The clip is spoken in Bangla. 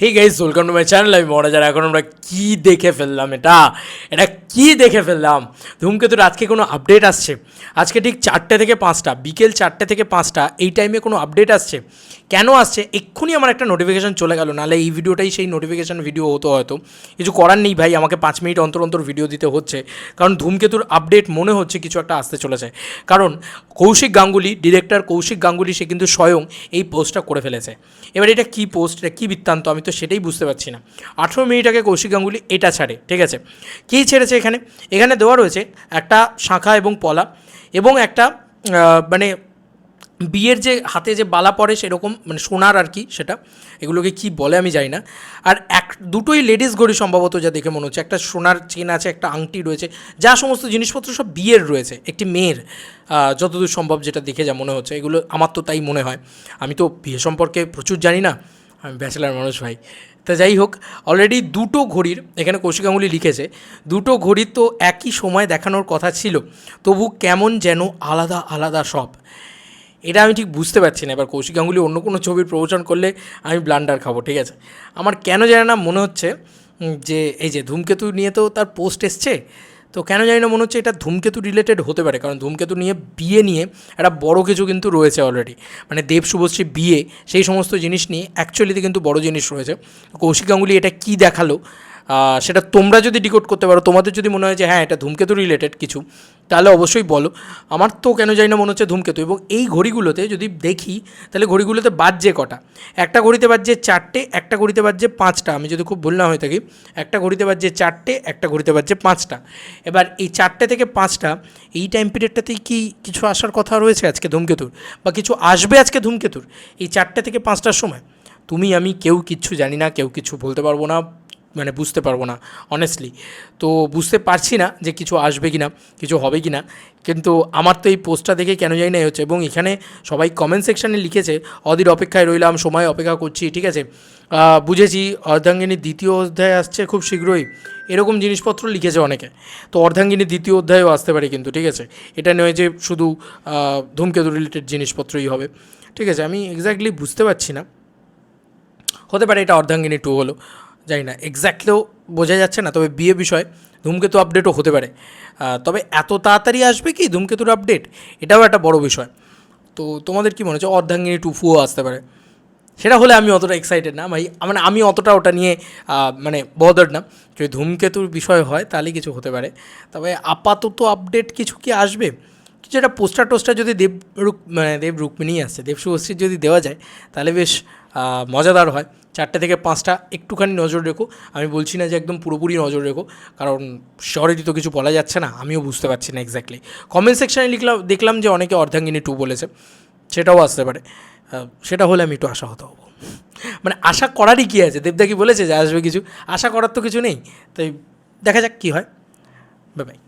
Hey guys welcome to my channel আমি মহারাজার এখন আমরা কী দেখে ফেললাম এটা? এটা কি দেখে ফেললাম? ধূমকেতুর আজকে কোনো আপডেট আসছে। আজকে ঠিক চারটে থেকে পাঁচটা, বিকেল চারটে থেকে পাঁচটা, এই টাইমে কোনো আপডেট আসছে? কেন আসছে? এক্ষুনি আমার একটা নোটিফিকেশান চলে গেল নাহলে এই ভিডিওটাই সেই নোটিফিকেশান ভিডিও হতো হয়তো। কিছু করার নেই ভাই, আমাকে পাঁচ মিনিট অন্তর অন্তর ভিডিও দিতে হচ্ছে। কারণ ধূমকেতুর আপডেট মনে হচ্ছে কিছু একটা আসতে চলেছে। কারণ কৌশিক গাঙ্গুলি ডিরেক্টর কৌশিক গাঙ্গুলি, সে কিন্তু স্বয়ং এই পোস্টটা করে ফেলেছে। এবার এটা কী পোস্ট এটা কী বৃত্তান্ত? আমি তো সেটাই বুঝতে পারছি না। আঠেরো মিনিট আগে কৌশিক গাঙ্গুলি এটা ছাড়ে, ঠিক আছে? কী ছেড়েছে এখানে? এখানে দেওয়া রয়েছে একটা শাঁখা এবং পলা এবং একটা মানে বিয়ের যে হাতে যে বালা পড়ে সেরকম মানে সোনার আর কি সেটা, এগুলোকে কি বলে আমি জানি না। আর এক, দুটোই লেডিস ঘড়ি সম্ভবত যা দেখে মনে হচ্ছে। একটা সোনার চেন আছে, একটা আংটি রয়েছে, যা সমস্ত জিনিসপত্র সব বিয়ের রয়েছে, একটি মেয়ের যতদূর সম্ভব যেটা দেখে যা মনে হচ্ছে। এগুলো আমার তো তাই মনে হয়। আমি তো বিয়ে সম্পর্কে প্রচুর জানি না। আমি ব্যাচেলার মানুষ ভাই। তা যাই হোক অলরেডি দুটো ঘড়ির, এখানে কৌশিক গাঙ্গুলি লিখেছে, দুটো ঘড়ির তো একই সময় দেখানোর কথা ছিল, তবু কেমন যেন আলাদা আলাদা সব। এটা আমি ঠিক বুঝতে পারছি না, এবার কৌশিক গাঙ্গুলি অন্য কোনো ছবির প্রমোশন করলে আমি ব্লান্ডার খাব, ঠিক আছে? আমার কেন জানি না মনে হচ্ছে যে এই যে ধূমকেতু নিয়ে তো তার পোস্ট এসছে তো কেন জানি না মনে হচ্ছে এটা ধূমকেতু রিলেটেড হতে পারে, কারণ ধূমকেতু নিয়ে, বিয়ে নিয়ে একটা বড় কিছু কিন্তু রয়েছে অলরেডি মানে দেব শুভশ্রী বিয়ে, সেই সমস্ত জিনিস নিয়ে অ্যাকচুয়ালিতে কিন্তু বড় জিনিস রয়েছে। কৌশিক গাঙ্গুলি এটা কী দেখাল? সেটা তোমরা যদি ডিকোড করতে পারো, তোমাদের যদি মনে হয় যে হ্যাঁ এটা ধূমকেতু রিলেটেড কিছু, তাহলে অবশ্যই বলো। আমার তো কেন জানি না মনে হচ্ছে ধূমকেতু এবং এই ঘড়িগুলোতে যদি দেখি, তাহলে ঘড়িগুলোতে বাজছে কটা? একটা ঘড়িতে বাজছে চারটে, একটা ঘড়িতে বাজছে পাঁচটা। আমি যদি খুব ভুল না হয়ে থাকি, একটা ঘড়িতে বাজছে চারটে, একটা ঘড়িতে বাজছে পাঁচটা। এবার এই চারটে থেকে পাঁচটা, এই টাইম পিরিয়ডটাতেই কি কিছু আসার কথা রয়েছে আজকে ধূমকেতুর? বা কিছু আসবে আজকে ধূমকেতুর? এই চারটে থেকে পাঁচটার সময়। তুমি, আমি কেউ কিচ্ছু জানি না, কেউ কিছু বলতে পারব না। মানে বুঝতে পারব না অনেস্টলি তো বুঝতে পারছি না যে কিছু আসবে কি না কিছু হবে কি না কিন্তু আমার তো এই পোস্টটা দেখে কেন জানি না হচ্ছে। এবং এখানে সবাই কমেন্ট সেকশানে লিখেছে, অধীর অপেক্ষায় রইলাম, সময় অপেক্ষা করছি, ঠিক আছে? বুঝেছি অর্ধাঙ্গিনীর দ্বিতীয় অধ্যায় আসছে খুব শীঘ্রই। এরকম জিনিসপত্র লিখেছে অনেকে। তো অর্ধাঙ্গিনীর দ্বিতীয় অধ্যায়ও আসতে পারে কিন্তু, ঠিক আছে? এটা নয় যে শুধু ধূমকেতু রিলেটেড জিনিসপত্রই হবে। ঠিক আছে, আমি এক্স্যাক্টলি বুঝতে পারছি না। হতে পারে এটা অর্ধাঙ্গিনী টু হলো। জানি না এক্স্যাক্টলিও বোঝা যাচ্ছে না, তবে বিয়ে বিষয় ধূমকেতু আপডেটও হতে পারে। তবে এত তাড়াতাড়ি আসবে কি ধূমকেতুর আপডেট এটাও একটা বড় বিষয়। তো তোমাদের কি মনে হচ্ছে? অর্ধাঙ্গিনী টু ফুও আসতে পারে। সেটা হলে আমি অতটা এক্সাইটেড না, ভাই। মানে আমি অতটা ওটা নিয়ে মানে বদার না। যদি ধূমকেতুর বিষয় হয় তাহলে কিছু হতে পারে। তবে আপাতত আপডেট কিছু কি আসবে? কিছু একটা পোস্টার টোস্টার যদি দেব রুক মানে দেব রুক্মিণী আসছে, দেব শুভশ্রীর যদি দেওয়া যায়, তাহলে বেশ মজাদার হয়। চারটে থেকে পাঁচটা একটুখানি নজর রেখো। আমি বলছি না যে একদম পুরোপুরি নজর রেখো, কারণ শহরেরই তো কিছু বলা যাচ্ছে না, আমিও বুঝতে পারছি না এক্স্যাক্টলি কমেন্ট সেকশানে লিখলাম, দেখলাম যে অনেকে অর্ধাঙ্গিনী টু বলেছে, সেটাও আসতে পারে। সেটা হলে আমি একটু আশাহত হব। মানে আশা করারই কী আছে? দেবদা কি বলেছে যে আসবে কিছু? আশা করার তো কিছু নেই। তাই দেখা যাক কী হয়। বাই